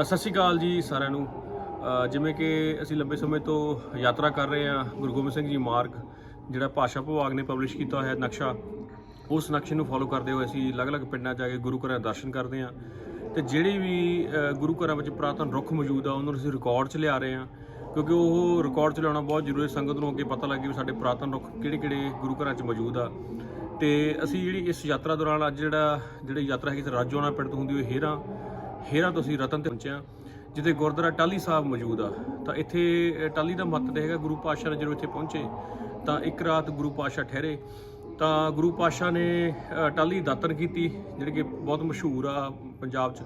ਸਤਿ ਸ਼੍ਰੀ ਅਕਾਲ ਜੀ ਸਾਰਿਆਂ ਨੂੰ। ਜਿਵੇਂ ਕਿ ਅਸੀਂ ਲੰਬੇ ਸਮੇਂ ਤੋਂ ਯਾਤਰਾ ਕਰ ਰਹੇ ਹਾਂ ਗੁਰੂ ਗੋਬਿੰਦ ਸਿੰਘ ਜੀ ਮਾਰਗ, ਜਿਹੜਾ ਭਾਸ਼ਾ ਵਿਭਾਗ ਨੇ ਪਬਲਿਸ਼ ਕੀਤਾ ਹੋਇਆ ਨਕਸ਼ਾ, ਉਸ ਨਕਸ਼ੇ ਨੂੰ ਫੋਲੋ ਕਰਦੇ ਹੋਏ ਅਸੀਂ ਅਲੱਗ-ਅਲੱਗ ਪਿੰਡਾਂ 'ਚ ਜਾ ਕੇ ਗੁਰੂ ਘਰਾਂ ਦੇ ਦਰਸ਼ਨ ਕਰਦੇ ਹਾਂ। ਤੇ ਜਿਹੜੇ ਵੀ ਗੁਰੂ ਘਰਾਂ ਵਿੱਚ ਪੁਰਾਤਨ ਰੁੱਖ ਮੌਜੂਦ ਆ, ਉਹਨਾਂ ਨੂੰ ਅਸੀਂ ਰਿਕਾਰਡ 'ਚ ਲਿਆ ਰਹੇ ਹਾਂ। ਕਿਉਂਕਿ ਉਹ ਰਿਕਾਰਡ 'ਚ ਲਿਆਉਣਾ ਬਹੁਤ ਜ਼ਰੂਰੀ ਸੰਗਤ ਨੂੰ ਅੱਗੇ ਪਤਾ ਲੱਗੇ ਵੀ ਸਾਡੇ ਪੁਰਾਤਨ ਰੁੱਖ ਕਿਹੜੇ-ਕਿਹੜੇ ਗੁਰੂ ਘਰਾਂ 'ਚ ਮੌਜੂਦ ਆ। ਤੇ ਅਸੀਂ ਜਿਹੜੀ ਇਸ ਯਾਤਰਾ ਦੌਰਾਨ ਅੱਜ ਜਿਹੜਾ, ਜਿਹੜੀ ਯਾਤਰਾ ਹੈਗੀ ਤੇ ਰਾਜੋਆਣਾ ਪਿੰਡ ਤੋਂ ਹੁੰਦੀ ਹੋਈ ਹੇਰਾ ਹੇਰਾ ਤੋਂ ਅਸੀਂ ਰਤਨ ਤੇ ਪਹੁੰਚਿਆ ਜਿੱਥੇ ਗੁਰਦੁਆਰਾ ਟਾਲੀ ਸਾਹਿਬ ਮੌਜੂਦ ਆ। ਤਾਂ ਇੱਥੇ ਅ, ਟਾਲੀ ਦਾ ਮਹੱਤਵ ਹੈਗਾ ਗੁਰੂ ਪਾਤਸ਼ਾਹ ਨੇ ਜਦੋਂ ਇੱਥੇ ਪਹੁੰਚੇ ਤਾਂ ਇੱਕ ਰਾਤ ਗੁਰੂ ਪਾਤਸ਼ਾਹ ਠਹਿਰੇ। ਤਾਂ ਗੁਰੂ ਪਾਤਸ਼ਾਹ ਨੇ ਅ, ਟਾਲੀ ਦਾਤਨ ਕੀਤੀ ਜਿਹੜੇ ਕਿ ਬਹੁਤ ਮਸ਼ਹੂਰ ਆ ਪੰਜਾਬ 'ਚ।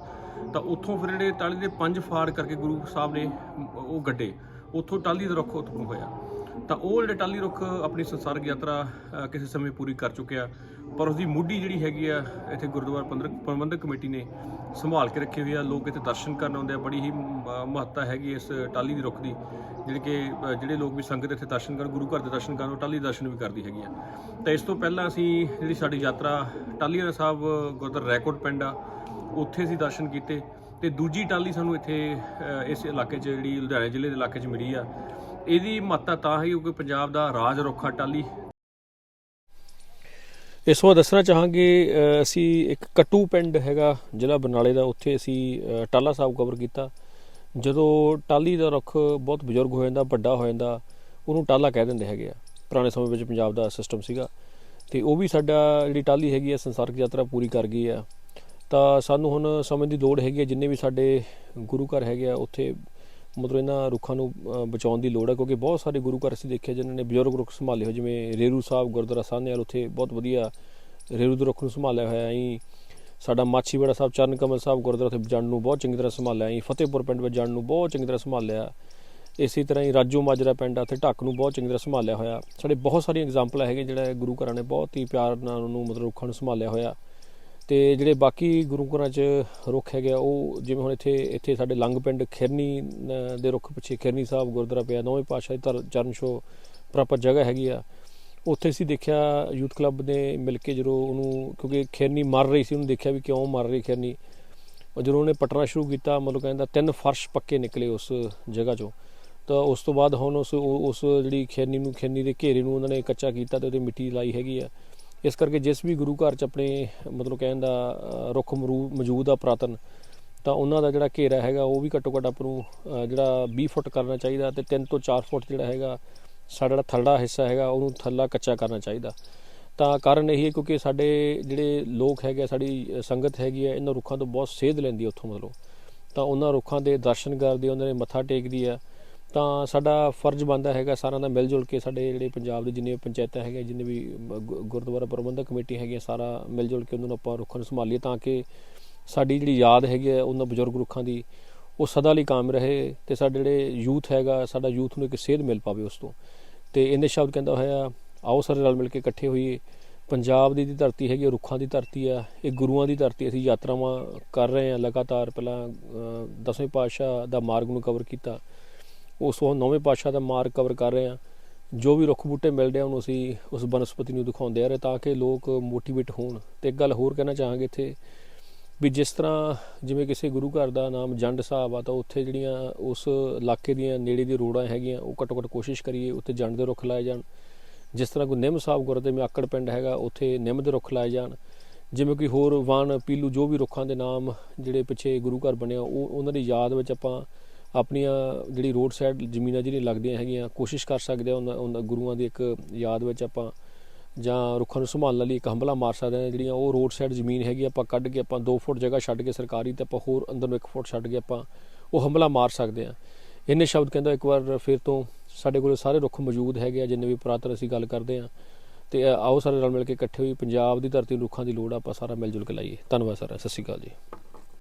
ਤਾਂ ਉੱਥੋਂ ਫਿਰ ਜਿਹੜੇ ਟਾਲੀ ਦੇ ਪੰਜ ਫਾੜ ਕਰਕੇ ਗੁਰੂ ਸਾਹਿਬ ਨੇ ਉਹ ਗੱਡੇ। ਉੱਥੋਂ ਟਾਲੀ ਦਾ ਰੁੱਖ ਉਤਪਨ ਹੋਇਆ। ਤਾਂ ਉਹ ਜਿਹੜੇ ਟਾਲੀ ਰੁੱਖ ਆਪਣੀ ਸੰਸਾਰਕ ਯਾਤਰਾ ਕਿਸੇ ਸਮੇਂ ਪੂਰੀ ਕਰ ਚੁੱਕਿਆ। ਪਰ ਉਸਦੀ ਮੁੱਢੀ ਜਿਹੜੀ ਹੈਗੀ ਆ, ਇੱਥੇ ਗੁਰਦੁਆਰਾ ਪ੍ਰਬੰਧਕ ਪ੍ਰਬੰਧਕ ਕਮੇਟੀ ਨੇ ਸੰਭਾਲ ਕੇ ਰੱਖੀ ਹੋਈ ਆ। ਲੋਕ ਇੱਥੇ ਦਰਸ਼ਨ ਕਰਨ ਆਉਂਦੇ ਆ। ਬੜੀ ਹੀ ਮਹੱਤਤਾ ਹੈਗੀ ਇਸ ਟਾਲੀ ਦੀ ਰੁੱਖ ਦੀ। ਜਿਹੜੀ ਕਿ ਜਿਹੜੇ ਲੋਕ ਵੀ ਸੰਗਤ ਇੱਥੇ ਦਰਸ਼ਨ ਕਰਨ, ਗੁਰੂ ਘਰ ਦੇ ਦਰਸ਼ਨ ਕਰਨ, ਉਹ ਟਾਲੀ ਦੇ ਦਰਸ਼ਨ ਵੀ ਕਰਦੀ ਹੈਗੀ ਆ। ਤਾਂ ਇਸ ਤੋਂ ਪਹਿਲਾਂ ਅਸੀਂ ਜਿਹੜੀ ਸਾਡੀ ਯਾਤਰਾ ਟਾਲੀਆਂ ਸਾਹਿਬ, ਗੁਰਦੁਆਰਾ ਰੈਕੋਰਡ ਪਿੰਡ ਆ, ਉੱਥੇ ਅਸੀਂ ਦਰਸ਼ਨ ਕੀਤੇ। ਤੇ ਦੂਜੀ ਟਾਲੀ ਸਾਨੂੰ ਇੱਥੇ ਇਸ ਇਲਾਕੇ 'ਚ ਜਿਹੜੀ ਲੁਧਿਆਣਾ ਜ਼ਿਲ੍ਹੇ ਦੇ ਇਲਾਕੇ 'ਚ ਮਿਲੀ ਆ। ਇਹਦੀ ਮਹੱਤਤਾ ਤਾਂ ਹੈ ਕਿਉਂਕਿ ਪੰਜਾਬ ਦਾ ਰਾਜ ਰੁੱਖਾ ਟਾਲੀ ਇਸ ਵਾਰ ਦੱਸਣਾ ਚਾਹਾਂਗੇ ਅਸੀਂ ਇੱਕ ਕਟੂ ਪਿੰਡ ਹੈਗਾ ਜ਼ਿਲ੍ਹਾ ਬਰਨਾਲੇ ਦਾ ਉੱਥੇ ਅਸੀਂ ਅ, ਟਾਲਾ ਸਾਹਿਬ ਕਵਰ ਕੀਤਾ। ਜਦੋਂ ਟਾਲੀ ਦਾ ਰੁੱਖ ਬਹੁਤ ਬਜ਼ੁਰਗ ਹੋ ਜਾਂਦਾ ਵੱਡਾ ਹੋ ਜਾਂਦਾ ਉਹਨੂੰ ਟਾਲਾ ਕਹਿ ਦਿੰਦੇ ਹੈਗੇ ਆ। ਪੁਰਾਣੇ ਸਮੇਂ ਵਿੱਚ ਪੰਜਾਬ ਦਾ ਸਿਸਟਮ ਸੀਗਾ। ਤੇ ਉਹ ਵੀ ਸਾਡਾ ਜਿਹੜੀ ਟਾਲੀ ਹੈਗੀ ਆ ਸੰਸਾਰਕ ਯਾਤਰਾ ਪੂਰੀ ਕਰ ਗਈ ਆ। ਤਾਂ ਸਾਨੂੰ ਹੁਣ ਸਮੇਂ ਦੀ ਲੋੜ ਹੈਗੀ ਆ ਜਿੰਨੇ ਵੀ ਸਾਡੇ ਗੁਰੂ ਘਰ ਹੈਗੇ ਆ ਉੱਥੇ ਮਤਲਬ ਇਹਨਾਂ ਰੁੱਖਾਂ ਨੂੰ ਬਚਾਉਣ ਦੀ ਲੋੜ ਹੈ, ਕਿਉਂਕਿ ਬਹੁਤ ਸਾਰੇ ਗੁਰੂ ਘਰ ਅਸੀਂ ਦੇਖਿਆ ਜਿਨ੍ਹਾਂ ਨੇ ਬਜ਼ੁਰਗ ਰੁੱਖ ਸੰਭਾਲੇ ਹੋਏ, ਜਿਵੇਂ ਰੇਰੂ ਸਾਹਿਬ, ਗੁਰਦੁਆਰਾ ਸਾਹਨੇਵਾਲ ਉੱਥੇ ਬਹੁਤ ਵਧੀਆ ਰੇਰੂ ਦੇ ਰੁੱਖ ਨੂੰ ਸੰਭਾਲਿਆ ਹੋਇਆ ਹੈ। ਸਾਡਾ ਮਾਛੀਵਾੜਾ ਸਾਹਿਬ ਚਰਨ ਕਮਲ ਸਾਹਿਬ ਗੁਰਦੁਆਰਾ ਉੱਥੇ ਜਣ ਨੂੰ ਬਹੁਤ ਚੰਗੀ ਤਰ੍ਹਾਂ ਸੰਭਾਲਿਆ ਹੈ ਫਤਿਹਪੁਰ ਪਿੰਡ ਵਿੱਚ ਜਣ ਨੂੰ ਬਹੁਤ ਚੰਗੀ ਤਰ੍ਹਾਂ ਸੰਭਾਲਿਆ। ਇਸੇ ਤਰ੍ਹਾਂ ਹੀ ਰਾਜੋ ਮਾਜਰਾ ਪਿੰਡ ਆ, ਉੱਥੇ ਢੱਕ ਨੂੰ ਬਹੁਤ ਚੰਗੀ ਤਰ੍ਹਾਂ ਸੰਭਾਲਿਆ ਹੋਇਆ। ਸਾਡੇ ਬਹੁਤ ਸਾਰੀਆਂ ਐਗਜ਼ਾਮਪਲ ਹੈਗੇ ਜਿਹੜਾ ਗੁਰੂ ਘਰਾਂ ਨੇ ਬਹੁਤ ਹੀ ਪਿਆਰ ਨਾਲ ਉਹਨੂੰ ਮਤਲਬ ਰੁੱਖਾਂ ਨੂੰ ਸੰਭਾਲਿਆ ਹੋਇਆ। ਤੇ ਜਿਹੜੇ ਬਾਕੀ ਗੁਰੂ ਘਰਾਂ 'ਚ ਰੁੱਖ ਹੈਗੇ ਆ, ਉਹ ਜਿਵੇਂ ਹੁਣ ਇੱਥੇ ਇੱਥੇ ਸਾਡੇ ਲੰਗ ਪਿੰਡ ਖਿਰਨੀ ਦੇ ਰੁੱਖ ਪਿੱਛੇ ਖਿਰਨੀ ਸਾਹਿਬ ਗੁਰਦੁਆਰਾ ਪਿਆ ਨੌਵੇਂ ਪਾਤਸ਼ਾਹ ਦੀ ਧਰ- ਚਰਨ ਛੋਹ ਪ੍ਰਾਪਤ ਜਗ੍ਹਾ ਹੈਗੀ ਆ। ਉੱਥੇ ਅਸੀਂ ਦੇਖਿਆ ਯੂਥ ਕਲੱਬ ਨੇ ਮਿਲ ਕੇ ਜਦੋਂ ਉਹਨੂੰ, ਕਿਉਂਕਿ ਖਿਰਨੀ ਮਰ ਰਹੀ ਸੀ, ਉਹਨੂੰ ਦੇਖਿਆ ਵੀ ਕਿਉਂ ਮਰ ਰਹੀ ਖਿਰਨੀ। ਉਹ ਜਦੋਂ ਉਹਨੇ ਪਟਣਾ ਸ਼ੁਰੂ ਕੀਤਾ, ਮਤਲਬ ਕਹਿੰਦਾ ਤਿੰਨ ਫਰਸ਼ ਪੱਕੇ ਨਿਕਲੇ ਉਸ ਜਗ੍ਹਾ 'ਚੋਂ। ਤਾਂ ਉਸ ਤੋਂ ਬਾਅਦ ਹੁਣ ਉਸ, ਉਹ- ਉਸ ਜਿਹੜੀ ਖਿਰਨੀ ਨੂੰ, ਖਿਰਨੀ ਦੇ ਘੇਰੇ ਨੂੰ ਉਹਨਾਂ ਨੇ ਕੱਚਾ ਕੀਤਾ ਤੇ ਉਹਦੇ ਮਿੱਟੀ ਲਾਈ ਹੈਗੀ ਆ। ਇਸ ਕਰਕੇ ਜਿਸ ਵੀ ਗੁਰੂ ਘਰ 'ਚ ਆਪਣੇ ਮਤਲਬ ਕਹਿਣ ਦਾ ਰੁੱਖ ਮਰੂ ਮੌਜੂਦ ਆ ਪੁਰਾਤਨ ਤਾਂ ਉਹਨਾਂ ਦਾ ਜਿਹੜਾ ਘੇਰਾ ਹੈਗਾ ਉਹ ਵੀ ਘੱਟੋ ਘੱਟ ਆਪ ਨੂੰ ਜਿਹੜਾ 20 ਫੁੱਟ ਕਰਨਾ ਚਾਹੀਦਾ ਤੇ 3 ਤੋਂ 4 ਫੁੱਟ ਜਿਹੜਾ ਹੈਗਾ ਸਾਡਾ ਜਿਹੜਾ ਥੱਲੜਾ ਹਿੱਸਾ ਹੈਗਾ ਉਹਨੂੰ ਥੱਲਾ ਕੱਚਾ ਕਰਨਾ ਚਾਹੀਦਾ। ਤਾਂ ਕਾਰਨ ਇਹ ਹੈ ਕਿਉਂਕਿ ਸਾਡੇ ਜਿਹੜੇ ਲੋਕ ਹੈਗੇ ਆ, ਸਾਡੀ ਸੰਗਤ ਹੈਗੀ ਹੈ ਇਹਨਾਂ ਰੁੱਖਾਂ ਤੋਂ ਬਹੁਤ ਸੇਧ ਲੈਂਦੀ ਹੈ ਉੱਥੋਂ ਮਤਲਬ। ਤਾਂ ਉਹਨਾਂ ਰੁੱਖਾਂ ਦੇ ਦਰਸ਼ਨ ਕਰਦੇ ਉਹਨਾਂ ਨੇ ਮੱਥਾ ਟੇਕਦੀ ਆ। ਤਾਂ ਸਾਡਾ ਫਰਜ਼ ਬਣਦਾ ਹੈਗਾ ਸਾਰਿਆਂ ਦਾ ਮਿਲ ਜੁਲ ਕੇ ਸਾਡੇ ਜਿਹੜੇ ਪੰਜਾਬ ਦੇ ਜਿੰਨੇ ਪੰਚਾਇਤਾਂ ਹੈਗੀਆਂ ਜਿੰਨੇ ਵੀ ਗੁ- ਗੁਰਦੁਆਰਾ ਪ੍ਰਬੰਧਕ ਕਮੇਟੀ ਹੈਗੀ ਸਾਰਾ ਮਿਲ ਜੁਲ ਕੇ ਉਹਨਾਂ ਨੂੰ ਆਪਾਂ ਰੁੱਖਾਂ ਨੂੰ ਸੰਭਾਲੀਏ ਤਾਂ ਕਿ ਸਾਡੀ ਜਿਹੜੀ ਯਾਦ ਹੈਗੀ ਹੈ ਉਹਨਾਂ ਬਜ਼ੁਰਗ ਰੁੱਖਾਂ ਦੀ ਉਹ ਸਦਾ ਲਈ ਕਾਇਮ ਰਹੇ ਤੇ ਸਾਡੇ ਜਿਹੜੇ ਯੂਥ ਹੈਗਾ ਸਾਡਾ ਯੂਥ ਨੂੰ ਇੱਕ ਸੇਧ ਮਿਲ ਪਾਵੇ ਉਸ ਤੋਂ। ਤੇ ਇਹਨੇ ਸ਼ਬਦ ਕਹਿੰਦਾ ਹੋਇਆ ਆਓ ਸਾਰੇ ਰਲ ਮਿਲ ਕੇ ਇਕੱਠੇ ਹੋਈਏ। ਪੰਜਾਬ ਦੀ ਦੀ ਧਰਤੀ ਹੈਗੀ ਆ, ਰੁੱਖਾਂ ਦੀ ਧਰਤੀ ਆ ਇਹ ਗੁਰੂਆਂ ਦੀ ਧਰਤੀ ਅਸੀਂ ਯਾਤਰਾਵਾਂ ਕਰ ਰਹੇ ਹਾਂ ਲਗਾਤਾਰ ਪਹਿਲਾਂ ਦਸਵੇਂ ਪਾਤਸ਼ਾਹ ਦਾ ਮਾਰਗ ਨੂੰ ਕਵਰ ਕੀਤਾ। ਉਸ ਤੋਂ ਨੌਵੇਂ ਪਾਤਸ਼ਾਹ ਦਾ ਮਾਰ ਕਵਰ ਕਰ ਰਹੇ ਹਾਂ। ਜੋ ਵੀ ਰੁੱਖ ਬੂਟੇ ਮਿਲਦੇ ਆ, ਉਹਨੂੰ ਅਸੀਂ ਉਸ ਬਨਸਪਤੀ ਨੂੰ ਦਿਖਾਉਂਦੇ ਆ ਰਹੇ ਤਾਂ ਕਿ ਲੋਕ ਮੋਟੀਵੇਟ ਹੋਣ। ਤੇ ਇੱਕ ਗੱਲ ਹੋਰ ਕਹਿਣਾ ਚਾਹਾਂਗੇ ਇੱਥੇ ਵੀ ਜਿਸ ਤਰ੍ਹਾਂ ਜਿਵੇਂ ਕਿਸੇ ਗੁਰੂ ਘਰ ਦਾ ਨਾਮ ਜੰਡ ਸਾਹਿਬ ਆ, ਤਾਂ ਉੱਥੇ ਜਿਹੜੀਆਂ ਉਸ ਇਲਾਕੇ ਦੀਆਂ ਨੇੜੇ ਦੀ ਰੋੜਾਂ ਹੈਗੀਆਂ, ਉਹ ਘੱਟੋ ਘੱਟ ਕੋਸ਼ਿਸ਼ ਕਰੀਏ ਉੱਥੇ ਜੰਡ ਦੇ ਰੁੱਖ ਲਾਏ ਜਾਣ। ਜਿਸ ਤਰ੍ਹਾਂ ਕੋਈ ਨਿੰਮ ਸਾਹਿਬ ਗੁਰਦੇ ਮੇ ਆਕੜ ਪਿੰਡ ਹੈਗਾ, ਉੱਥੇ ਨਿੰਮ ਦੇ ਰੁੱਖ ਲਾਏ ਜਾਣ। ਜਿਵੇਂ ਕੋਈ ਹੋਰ ਵਣ, ਪੀਲੂ ਜੋ ਵੀ ਰੁੱਖਾਂ ਦੇ ਨਾਮ ਜਿਹੜੇ ਪਿੱਛੇ ਗੁਰੂ ਘਰ ਬਣਿਆ, ਉਹ ਉਹਨਾਂ ਦੀ ਯਾਦ ਵਿੱਚ ਆਪਾਂ ਆਪਣੀਆਂ ਜਿਹੜੀ ਰੋਡ ਸਾਈਡ ਜ਼ਮੀਨਾਂ ਜਿਹੜੀਆਂ ਲੱਗਦੀਆਂ ਹੈਗੀਆਂ, ਕੋਸ਼ਿਸ਼ ਕਰ ਸਕਦੇ ਆ ਉਹਨਾਂ ਉਹਨਾਂ ਗੁਰੂਆਂ ਦੀ ਇੱਕ ਯਾਦ ਵਿੱਚ ਆਪਾਂ ਜਾਂ ਰੁੱਖਾਂ ਨੂੰ ਸੰਭਾਲਣ ਲਈ ਇੱਕ ਹੰਬਲਾ ਮਾਰ ਸਕਦੇ ਹਾਂ, ਜਿਹੜੀਆਂ ਉਹ ਰੋਡ ਸਾਈਡ ਜ਼ਮੀਨ ਹੈਗੀ, ਆਪਾਂ ਕੱਢ ਕੇ ਆਪਾਂ 2 ਫੁੱਟ ਜਗ੍ਹਾ ਛੱਡ ਕੇ ਸਰਕਾਰੀ ਤੇ ਆਪਾਂ ਹੋਰ ਅੰਦਰ ਨੂੰ 1 ਫੁੱਟ ਛੱਡ ਕੇ ਆਪਾਂ ਉਹ ਹੰਬਲਾ ਮਾਰ ਸਕਦੇ ਹਾਂ। ਇੰਨੇ ਸ਼ਬਦ ਕਹਿੰਦਾ ਇੱਕ ਵਾਰ ਫਿਰ ਤੋਂ ਸਾਡੇ ਕੋਲ ਸਾਰੇ ਰੁੱਖ ਮੌਜੂਦ ਹੈਗੇ ਆ, ਜਿੰਨੇ ਵੀ ਪੁਰਾਤਨ ਅਸੀਂ ਗੱਲ ਕਰਦੇ ਆ ਤੇ ਆਓ ਸਾਰੇ ਰਲ ਮਿਲ ਕੇ ਇਕੱਠੇ ਹੋਈ ਪੰਜਾਬ ਦੀ ਧਰਤੀ ਨੂੰ ਰੁੱਖਾਂ ਦੀ ਲੋੜ ਆ, ਆਪਾਂ ਸਾਰਾ ਮਿਲ ਜੁਲ ਕੇ ਲਾਈਏ। ਧੰਨਵਾਦ ਸਰ ਸਤਿ ਸ਼੍ਰੀ ਅਕਾਲ ਜੀ।